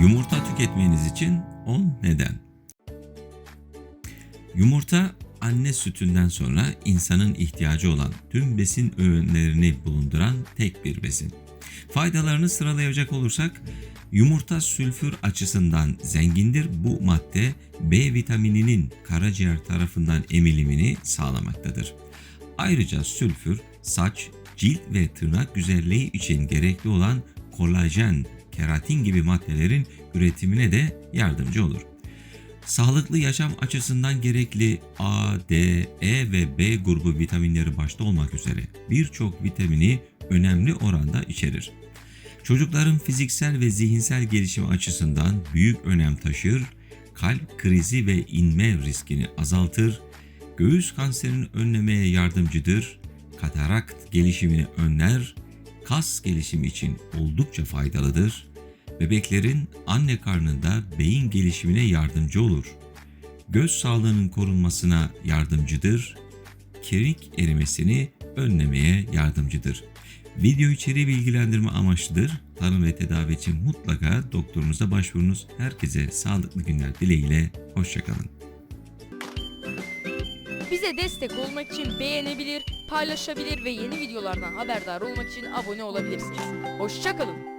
Yumurta tüketmeniz için 10 neden. Yumurta anne sütünden sonra insanın ihtiyacı olan tüm besin öğünlerini bulunduran tek bir besin. Faydalarını sıralayacak olursak yumurta sülfür açısından zengindir. Bu madde B vitamininin karaciğer tarafından emilimini sağlamaktadır. Ayrıca sülfür saç, cilt ve tırnak güzelliği için gerekli olan kolajen, keratin gibi maddelerin üretimine de yardımcı olur. Sağlıklı yaşam açısından gerekli A, D, E ve B grubu vitaminleri başta olmak üzere birçok vitamini önemli oranda içerir. Çocukların fiziksel ve zihinsel gelişimi açısından büyük önem taşır, kalp krizi ve inme riskini azaltır, göğüs kanserini önlemeye yardımcıdır, katarakt gelişimini önler, kas gelişimi için oldukça faydalıdır, bebeklerin anne karnında beyin gelişimine yardımcı olur, göz sağlığının korunmasına yardımcıdır, kemik erimesini önlemeye yardımcıdır. Video içeriği bilgilendirme amaçlıdır. Tanı ve tedavi için mutlaka doktorunuza başvurunuz. Herkese sağlıklı günler dileğiyle. Hoşçakalın. Bize destek olmak için beğenebilir, paylaşabilir ve yeni videolardan haberdar olmak için abone olabilirsiniz. Hoşçakalın.